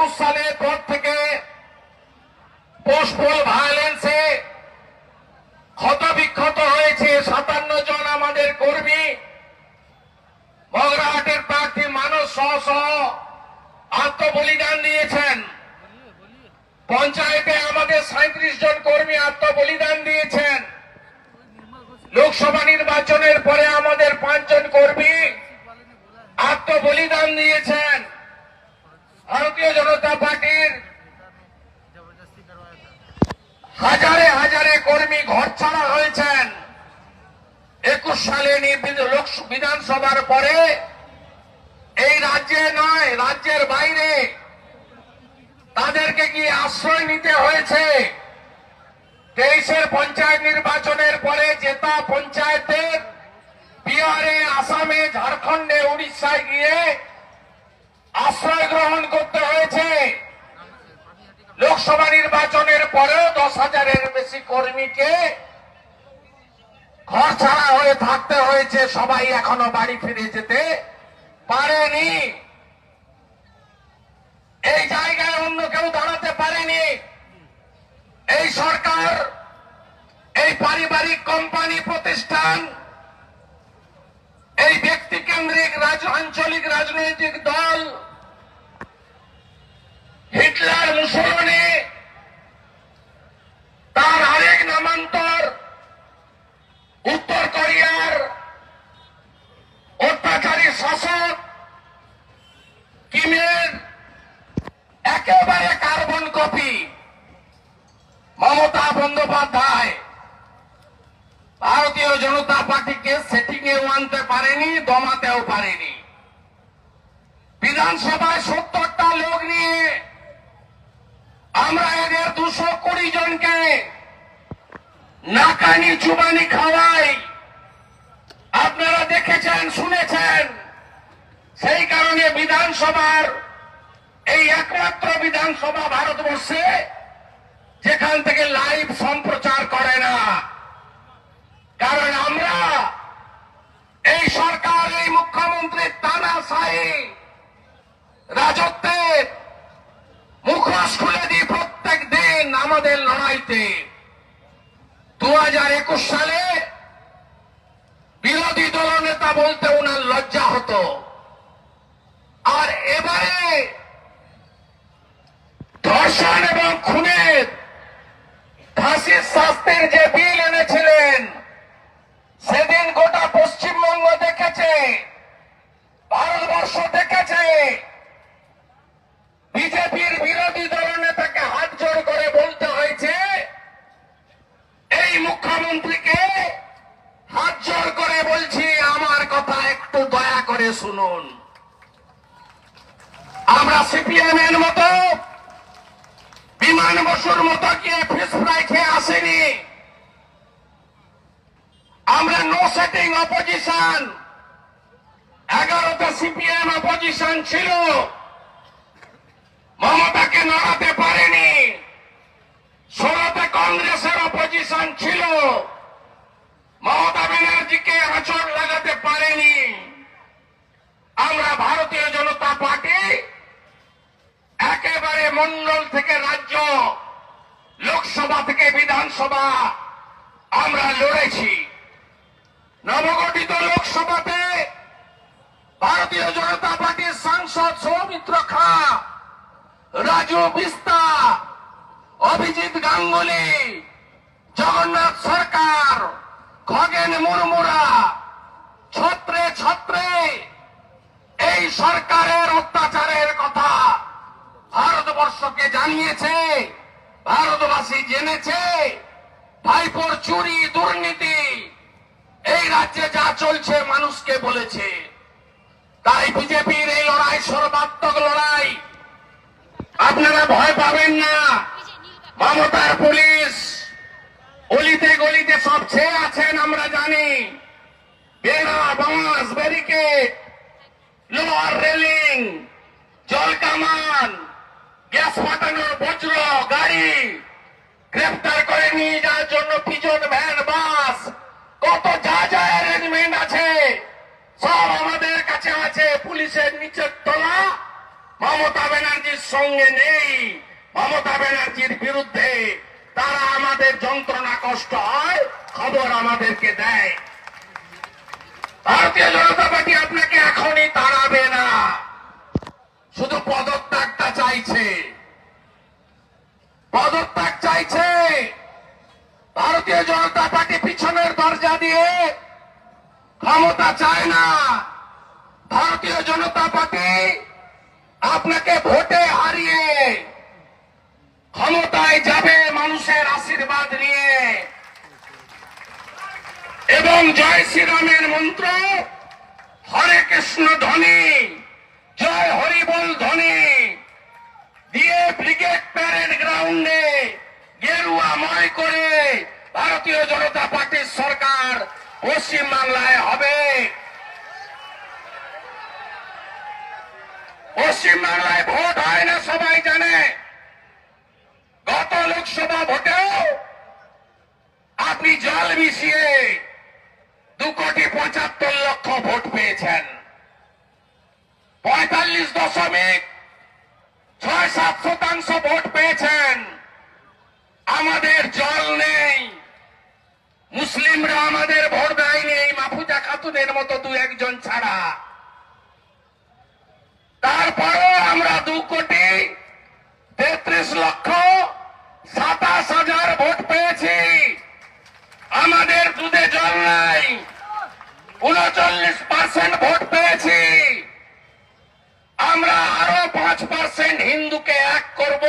একুশ সালের পর থেকে পোস্টপোল ভায়োলেন্সে ক্ষত বিক্ষত হয়েছে সাতান্ন জন আমাদের কর্মী। মগরাহাটের প্রার্থী মানুষ সহ সহ আত্মবলিদান দিয়েছেন। পঞ্চায়েতে আমাদের সাঁত্রিশ জন কর্মী আত্মবলিদান দিয়েছেন। লোকসভা নির্বাচনের পরে আমাদের পাঁচজন কর্মী আত্মবলিদান দিয়েছেন। ভারতীয় জনতা পার্টির হাজারে হাজারে কর্মী ঘর ছাড়া হয়েছেন। একুশ সালে বিধানসভার পরে এই রাজ্যে নয়, রাজ্যের বাইরে। তাদেরকে কি আশ্রয় নিতে হয়েছে? তেইশের পঞ্চায়েত নির্বাচনের পরে জেতা পঞ্চায়েতের বিহারে, আসামে, ঝাড়খণ্ডে, উড়িষ্যায় গিয়ে আশ্রয় গ্রহণ করতে হয়েছে। লোকসভা নির্বাচনের পরেও দশ হাজারের বেশি কর্মীকে ঘর ছাড়া হয়ে থাকতে হয়েছে, সবাই এখনও বাড়ি ফিরে যেতে পারেনি। এই জায়গায় অন্য কেউ দাঁড়াতে পারেনি। এই সরকার, এই পারিবারিক কোম্পানি প্রতিষ্ঠান এই ব্যক্তি কেন্দ্রিক রাজ আঞ্চলিক রাজনৈতিক দল হিটলার মুসলমানি তার আরেক নামান্তর উত্তর কোরিয়ার অত্যাচারী শাসক কিমের একেবারে কার্বন কপি মমতা বন্দ্যোপাধ্যায় ভারতীয় জনতা পার্টিকে সেটিং এও আনতে দমাতেও পারেনি। বিধানসভায় সত্তরটা লোক নিয়ে আমরা এদের দুশো কুড়ি জনকে নাকানি চুবানি খাওয়াই। আপনারা দেখেছেন, শুনেছেন, সেই কারণে বিধানসভার এই একমাত্র বিধানসভা ভারতবর্ষে যেখান থেকে লাইভ সম্প্রচার করে না। কারণ আমরা এই সরকার, এই মুখ্যমন্ত্রীর তানাশাহী রাজত্বের মুখোশ খুলে দিই প্রত্যেক দিন আমাদের লড়াইতে। দু হাজার একুশ সালে বিরোধী দলনেতা বলতে ওনার লজ্জা হতো। আর এবারে ধর্ষণ এবং খুনের ফাঁসির শাস্তির যে বিল এনেছিলেন সেদিন গোটা পশ্চিমবঙ্গ দেখেছে ভারতবর্ষ দেখেছে। বিজেপির বিরোধী দলনেতাকে হাত জোড় করে বলতে হয়েছে, এই মুখ্যমন্ত্রীকে হাত জোড় করে বলছি, আমার কথা একটু দয়া করে শুনুন। আমরা সিপিএম এর মতো, বিমান বসুর মতো গিয়ে ফিস ফ্রাই খেয়ে আসেনি। আমরা নো সেটিং অপোজিশন এগারোটা সিপিএম অপোজিশন ছিল। মমতাকে নড়াতে পারেনি। ষোলোতে কংগ্রেসের অপোজিশন ছিল। মমতা ব্যানার্জিকে আচর লাগাতে পারেনি। আমরা ভারতীয় জনতা পার্টি একেবারে মন্ডল থেকে রাজ্য, লোকসভা থেকে বিধানসভা, আমরা লড়েছি। নবগঠিত লোকসভাতে ভারতীয় জনতা পার্টির সাংসদ সৌমিত্র খা, রাজু বিস্তা, অভিজিৎ গাঙ্গুলি, জগন্নাথ সরকার, খগেন মুর্মুরা, ছত্রে ছত্রে, এই সরকারের অত্যাচারের কথা ভারতবর্ষকে জানিয়েছে, ভারতবাসী জেনেছে, ভাইপোর চুরি, দুর্নীতি, এই রাজ্যে যা চলছে মানুষকে বলেছে। তাই বিজেপির এই লড়াই সর্বাত্মক লড়াই। আপনারা ভয় পাবেন না। মমতার পুলিশ। অলিতে গলিতে সব ছেয়ে আছেন, আমরা জানি। বেড়া, বাঁশ, ব্যারিকেড, লোহার রেলিং, জল কামান, গ্যাস ফাটানোর বজ্র, গাড়ি গ্রেফতার করে নিয়ে যাওয়ার জন্য পিজন, ভ্যান, বাস, কত যা যা অ্যারেঞ্জমেন্ট আছে। সব আমাদের কাছে আছে, পুলিশের নিচের তলা। মমতা ব্যানার্জির সঙ্গে নেই। মমতা ব্যানার্জির বিরুদ্ধে তারা আমাদের যন্ত্রণা কষ্ট হয়, খবর আমাদেরকে দেয়। ভারতীয় জনতা পার্টি আপনাকে এখনই তাড়াবে না। শুধু পদত্যাগটা চাইছে। পদত্যাগ চাইছে। ভারতীয় জনতা পার্টি পিছনের দরজা দিয়ে ক্ষমতা চায় না। ভারতীয় জনতা পার্টি আপনাকে ভোটে হারিয়ে ক্ষমতায় যাবে মানুষের আশীর্বাদ নিয়ে। এবং জয় শ্রীরামের মন্ত্র, হরে কৃষ্ণ ধ্বনি, জয় হরিবল ধ্বনি, দিয়ে ব্রিগেড প্যারেড গ্রাউন্ডে গেরুয়াময় করে ভারতীয় জনতা পার্টির সরকার পশ্চিম বাংলায় হবে। পশ্চিম বাংলায় ভোট হয় না, সবাই জানে। গত লোকসভা ভোটেও আপনি জল মিশিয়ে দু কোটি পঁচাত্তর লক্ষ ভোট পেয়েছেন। পঁয়তাল্লিশ দশমিক ছয় সাত শতাংশ ভোট পেয়েছেন। আমাদের জল নেই। মুসলিমরা আমাদের ভোট মাফুজা মতো দু একজন ছাড়া। তারপরেও আমরা দু কোটি তেত্রিশ লক্ষ সাতাশ হাজার ভোট পেয়েছি। আমাদের দুধে জল নাই। উনচল্লিশ পার্সেন্ট ভোট পেয়েছি। আমরা আরও পাঁচ পার্সেন্ট হিন্দুকে এক করব,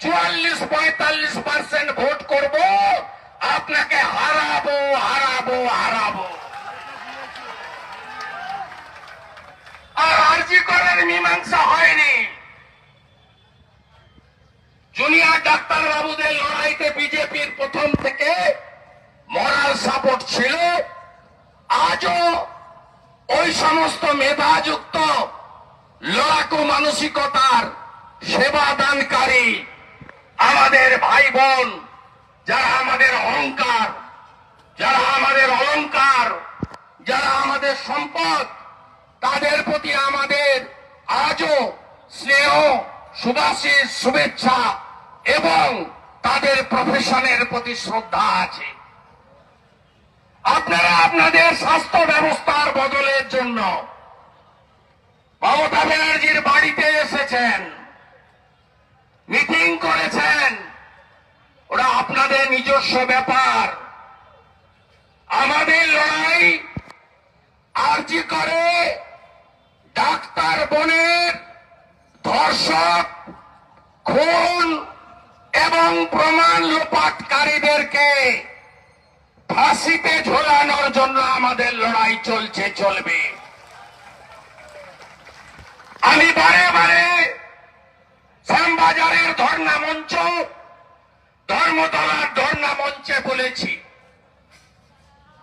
চুয়াল্লিশ পঁয়তাল্লিশ পার্সেন্ট ভোট করব। আপনাকে হারাবো হারাবো হারাবো। আর আরজি করার মীমাংসা হয়নি। জুনিয়র ডাক্তার বাবুদের লড়াইতে বিজেপির প্রথম থেকে মরাল সাপোর্ট ছিল। আজও ওই সমস্ত মেধাযুক্ত, লড়াকু মানসিকতার সেবা দানকারী আমাদের ভাই বোন যারা আমাদের অহংকার, যারা আমাদের অলংকার, যারা আমাদের সম্পদ তাদের প্রতি আমাদের আজও স্নেহ সুবাসিস শুভেচ্ছা এবং তাদের প্রফেশনের প্রতি শ্রদ্ধা আছে। আপনারা আপনাদের স্বাস্থ্য ব্যবস্থার বদলের জন্য মমতা ব্যানার্জির বাড়িতে এসেছেন, মিটিং করেছেন। ওরা আপনাদের নিজস্ব ব্যাপার। আমাদের লড়াই আর্জি করে ডাক্তার বোনের ধর্ষক, খুন এবং প্রমাণ লোপাটকারীদেরকে ফাঁসিতে ঝোলানোর জন্য আমাদের লড়াই চলছে, চলবে। আমি বারে বারে শ্যামবাজারের ধর্ণা মঞ্চ, ধর্মতলার ধর্ণা মঞ্চে বলেছি,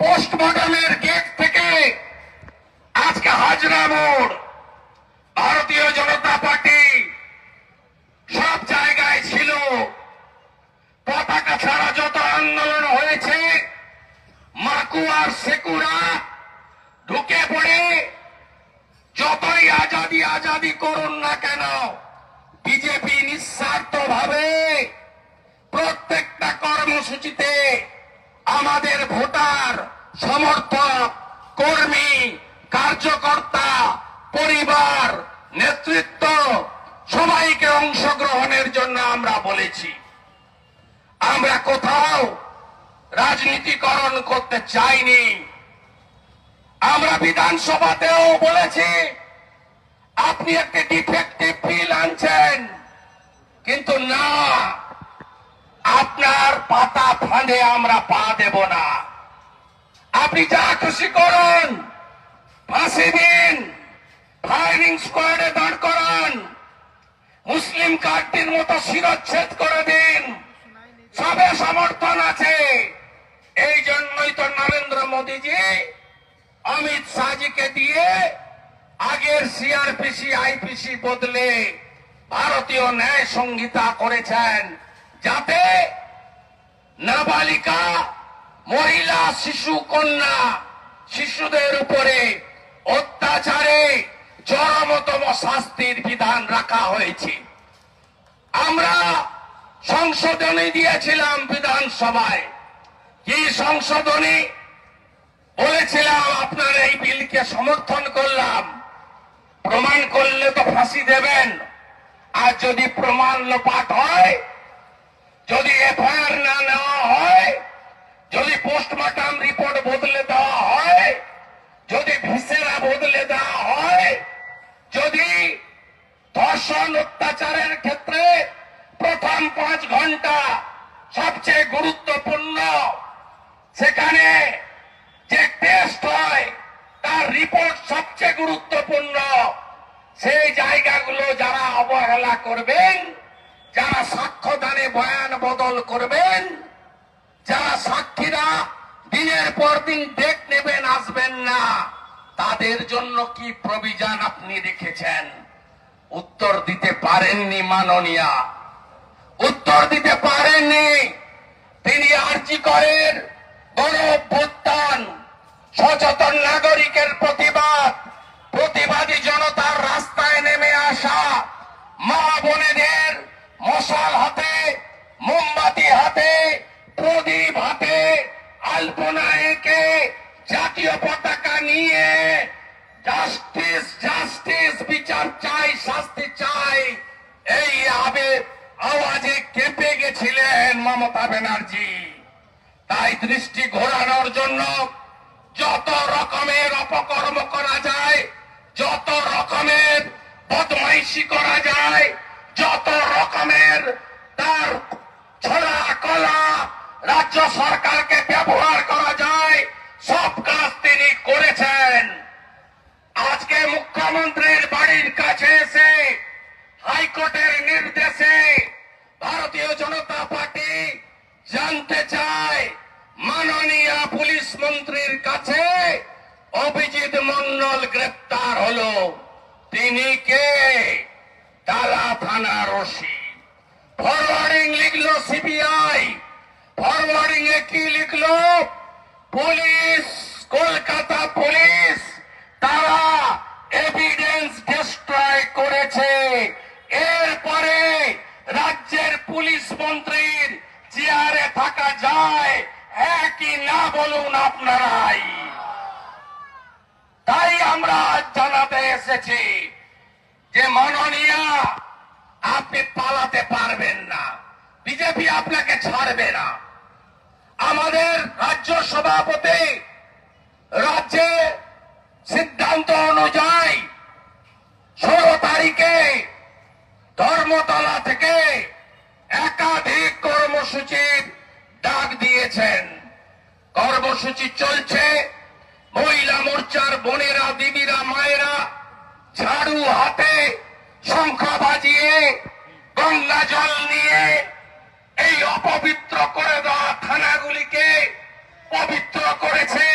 পোস্টমর্টমের গেট থেকে আজকে হাজরা মোড়, ভারতীয় জনতা পার্টি সব জায়গায় ছিল। পতাকা ছাড়া যত আন্দোলন হয়েছে মাকুয়ার সেকুরা ঢুকে পড়ে। যতই আজাদি আজাদি করুন না কেন, বিজেপি নিঃস্বার্থ ভাবে প্রত্যেকটা কর্মসূচিতে আমাদের ভোটার, সমর্থক, কর্মী কার্যকর্তা, পরিবার, নেতৃত্ব সবাইকে অংশগ্রহণের জন্য আমরা বলেছি। আমরা কোথাও রাজনীতিকরণ করতে চাইনি। আমরা বিধানসভাতেও বলেছি, আপনি একটি ডিফেক্টিভ বিল আনছেন, কিন্তু না, আপনার পাতা ফাঁদে আমরা পা দেব না। আপনি যা খুশি করুন ফাঁসি দিন ফায়ারিং স্কোয়াডে দাঁড় করান। মুসলিম কার্ডটির মতো শিরচ্ছেদ করে দিন। সবে সমর্থন আছে। এই জন্যই তো নরেন্দ্র মোদীজি অমিত শাহজিকে দিয়ে আগের সিআরপিসি আইপিসি বদলে ভারতীয় ন্যায় সংহিতা করেছেন। যাতে নাবালিকা, মহিলা, শিশু, কন্যা শিশুদের উপরে অত্যাচারে চরমতম শাস্তির বিধান রাখা হয়েছে। আমরা সংশোধনী দিয়েছিলাম বিধানসভায়। কি সংশোধনী? বলেছিলাম, আপনার এই বিলকে সমর্থন করলাম। প্রমাণ করলে তো ফাঁসি দেবেন। আর যদি প্রমাণ লোপাট হয়, যদি এফআইআর না নেওয়া হয়, যদি পোস্টমর্টম রিপোর্ট বদলে দেওয়া হয় যদি ভিসেরা বদলে দেওয়া হয়, যদি ধর্ষণ অত্যাচারের ক্ষেত্রে প্রথম পাঁচ ঘণ্টা সবচেয়ে গুরুত্বপূর্ণ, সেখানে যে টেস্ট হয়, তার রিপোর্ট সবচেয়ে গুরুত্বপূর্ণ, সেই জায়গাগুলো যারা অবহেলা করবেন, যারা সাক্ষ্যদানে বয়ান বদল করবেন, যারা সাক্ষীরা দিনের পর দিন ডেট নেবেন, আসবেন না। তাদের জন্য কি প্রবিধান আপনি রেখেছেন? উত্তর দিতে পারেননি মাননীয়া। উত্তর দিতে পারেননি। তিনি আর্জি করেন। গণ অভ্যুত্থান, সচেতন নাগরিকের প্রতিবাদ, প্রতিবাদী জনতার রাস্তায় নেমে আসা মা বোনেদের মশাল হাতে, মোমবাতি হাতে, প্রদীপ হাতে আলপনা এঁকে জাতীয় পতাকা নিয়ে জাস্টিস জাস্টিস বিচার চাই, শাস্তি চাই। এই আবে আওয়াজে কেঁপে গেছিলেন মমতা ব্যানার্জি। তাই দৃষ্টি ঘোরানোর জন্য যত রকমের অপকর্ম করা যায়, যত রকমের বদমাইশি করা যায়, যত রকমের তার ছড়া কলা রাজ্য সরকারকে ব্যবহার করা যায়। সব কাজ তিনি করেছেন। আজকে মুখ্যমন্ত্রীর বাড়ির কাছে এসে হাইকোর্টের নির্দেশে ভারতীয় জনতা পার্টি জানতে চায়, মাননীয় পুলিশ মন্ত্রীর কাছে অভিজিৎ মন্ডল গ্রেপ্তার হলো। তিনি কে? টালা থানার ওসি। Forwarding লিখলো CBI. কি লিখলো? পুলিশ, কলকাতা পুলিশ, তারা এভিডেন্স ডিস্ট্রয় করেছে। এরপরে রাজ্যের পুলিশ মন্ত্রীর চেয়ারে থাকা যায় কি না বলুন আপনারাই। তাই আমরা জানাতে এসেছি যে মাননীয়া, আপনি পালাতে পারবেন না। বিজেপি আপনাকে ছাড়বে না। আমাদের রাজ্য সভাপতি রাজ্যে সিদ্ধান্ত অনুযায়ী ষোলো তারিখে ধর্মতলা থেকে একাধিক কর্মসূচির ডাক দিয়েছেন। কর্মসূচি চলছে। মহিলা মোর্চার বোনেরা, দিদিরা, মায়েরা ঝাড়ু হাতে শঙ্খ বাজিয়ে গঙ্গা জল নিয়ে এই অপবিত্র করে দেওয়া থানাগুলিকে পবিত্র করেছে,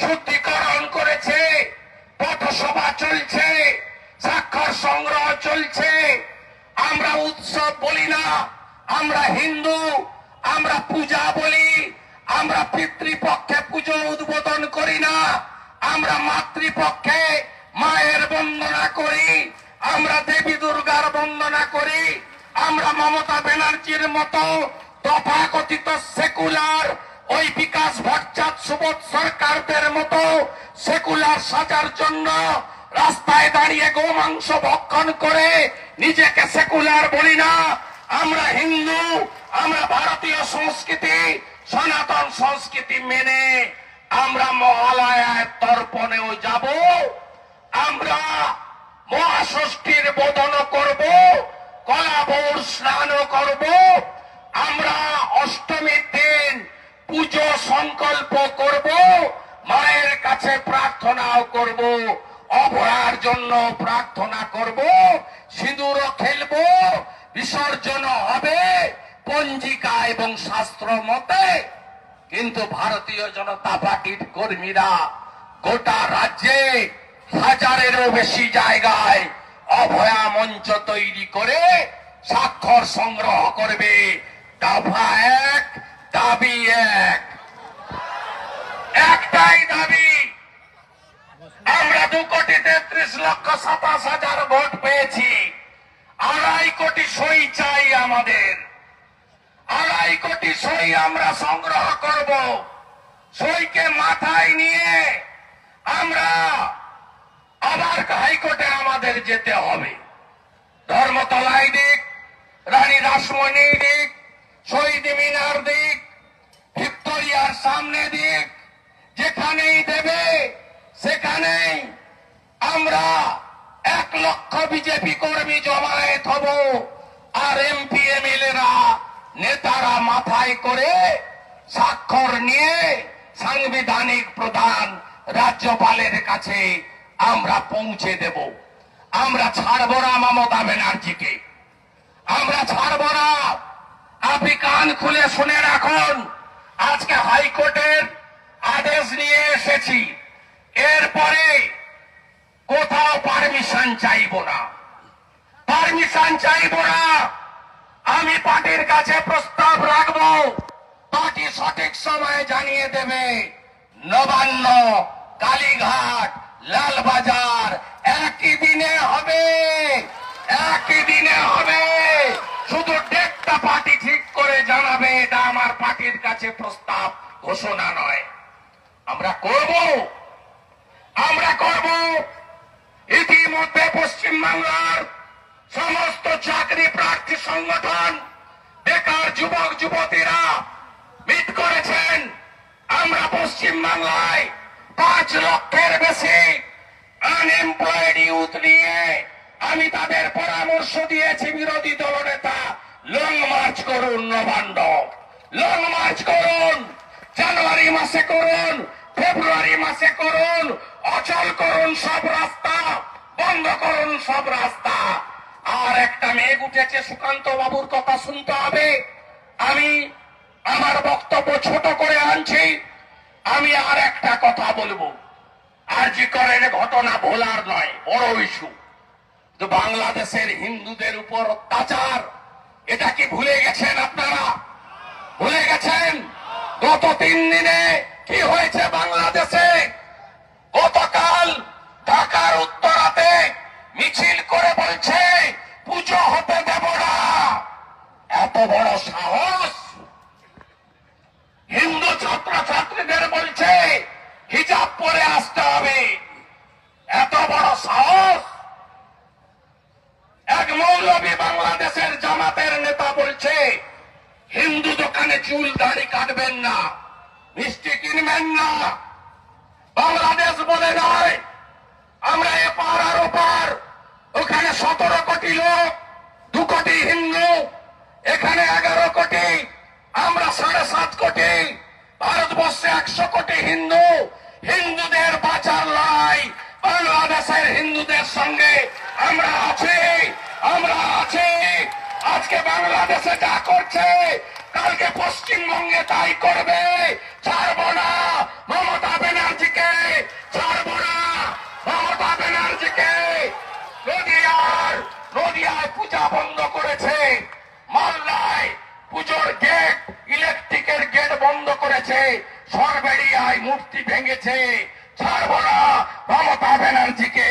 শুদ্ধিকরণ করেছে, পথসভা চলছে, স্বাক্ষর সংগ্রহ চলছে। আমরা উৎসব বলি না, আমরা হিন্দু, আমরা পূজা বলি, আমরা পিতৃপক্ষে পুজো উদ্বোধন করি না, আমরা মাতৃপক্ষে মায়ের বন্দনা করি, আমরা দেবী দুর্গার বন্দনা করি। আমরা মমতা ব্যানার্জির মতো তথাকথিত সেকুলার ওই বিকাশ ভট্টাচার্য সুবোধ সরকারদের মতো সেকুলার সাজার জন্য রাস্তায় দাঁড়িয়ে গোমাংস ভক্ষণ করে নিজেকে সেকুলার বলি না। আমরা হিন্দু, আমরা ভারতীয় সংস্কৃতি, সনাতন সংস্কৃতি মেনে আমরা মহালয়ার তর্পণেও যাব। আমরা মহাষষ্ঠীর বোধন করব। কলাবর স্নানও করব। আমরা অষ্টমীর দিন পুজো সংকল্প করব। মায়ের কাছে প্রার্থনাও করব। অভয়ার জন্য প্রার্থনা করব। সিঁদুরও খেলব। বিসর্জন হবে পঞ্জিকা এবং শাস্ত্র মতে। কিন্তু ভারতীয় জনতা পার্টির কর্মীরা গোটা রাজ্যে হাজারেরও বেশি জায়গায় অভয়া মঞ্চ তৈরি করে স্বাক্ষর সংগ্রহ করবে। দফা এক, দাবি এক। একটাই দাবি, আমরা দু কোটি তেত্রিশ লক্ষ সাতাশ হাজার ভোট পেয়েছি। আড়াই কোটি সই চাই আমাদের। আড়াই কোটি সই আমরা সংগ্রহ করব। সইকে মাথায় নিয়ে আমরা আবার হাইকোর্টে আমাদের যেতে হবে। ধর্মতলায় দিক, রানী রাসমণি দিক, শহীদ মিনার দিক, ভিক্টোরিয়ার সামনে দিক, যেখানেই দেবে, সেখানেই আমরা এক লক্ষ বিজেপি কর্মী জমায়েত হব। আর এমপি, এমএলএরা, নেতারা মাথায় করে স্বাক্ষর নিয়ে সাংবিধানিক প্রধান রাজ্যপালের কাছে আমরা পৌঁছে দেব। আমরা ছাড়ব না মমতা ব্যানার্জিকে। আমরা ছাড়ব না। আপনি কান খুলে শুনে রাখুন, আজকে হাইকোর্টের আদেশ নিয়ে এসেছি। এরপরে কোথাও পারমিশন চাইব না। পারমিশন চাইব না। আমি পার্টির কাছে প্রস্তাব রাখব। পার্টি সঠিক সময় জানিয়ে দেবে। নবান্ন, কালীঘাট লালবাজার একই দিনে হবে, একই দিনে হবে। শুধু ডেটটা পার্টি ঠিক করে জানাবে, এটা আমার পার্টির কাছে প্রস্তাব, ঘোষণা নয়। আমরা করব আমরা করব। ইতিমধ্যে পশ্চিমবাংলার সমস্ত চাকরি প্রার্থী সংগঠন, বেকার যুবক, যুবতীরা মিট করেছেন। আমরা পশ্চিমবাংলায় পাঁচ লক্ষের বেশি আনএমপ্লয়েড ইউথ নিয়ে আমি তাদের পরামর্শ দিয়েছি বিরোধী দলনেতা লং মার্চ করুন নবান্ন লং মার্চ করুন, জানুয়ারি মাসে করুন, ফেব্রুয়ারি মাসে করুন, অচল করুন সব রাস্তা, বন্ধ করুন সব রাস্তা। আর একটা মেঘ উঠেছে, সুকান্ত বাবুর কথা শুনতে হবে। আমি আমার বক্তব্য ছোট করে আনছি। আমি আর একটা কথা বলব। আর জি করেন ঘটনা ভোলার নয়, বড় ইস্যু। বাংলাদেশের হিন্দুদের উপর অত্যাচার, এটা কি ভুলে গেছেন আপনারা? ভুলে গেছেন? গত তিন দিনে কি হয়েছে বাংলাদেশে? গতকাল ঢাকার উত্তরাতে মিছিল করে বলছে, পুজো হতে দেব না। এত বড় সাহস! হিন্দু ছাত্র ছাত্রীদের বলছে, হিজাব পরে আসতে হবে। এত বড় সাহস। এক মৌলবী বাংলাদেশের জামাতের নেতা বলছে, হিন্দু দোকানে চুল দাড়ি কাটবেন না, মিষ্টি কিনবেন না। বাংলাদেশ বলে নয়, আমরা এপার আর ওপার, ওখানে সতেরো কোটি লোক, দু কোটি হিন্দু, এখানে এগারো কোটি আমরা সাড়ে সাত কোটি, ভারতবর্ষে একশো কোটি হিন্দু। হিন্দুদের বাঁচার লাই বাংলাদেশের হিন্দুদের সঙ্গে। আমরা আছি আমরা আছি। আজকে বাংলাদেশে যা করছে, কালকে পশ্চিমবঙ্গে তাই করবে। ছাড়বো না মমতা ব্যানার্জিকে, ছাড়বো না মমতা ব্যানার্জিকে। নদিয়ার, নদিয়ায় পূজা বন্ধ করেছে, মালদায় পুজোর গেট বন্ধ করেছে। সরবেড়িয়ায় মূর্তি ভেঙেছে। ছাড়বো না। মমতা ব্যানার্জিকে।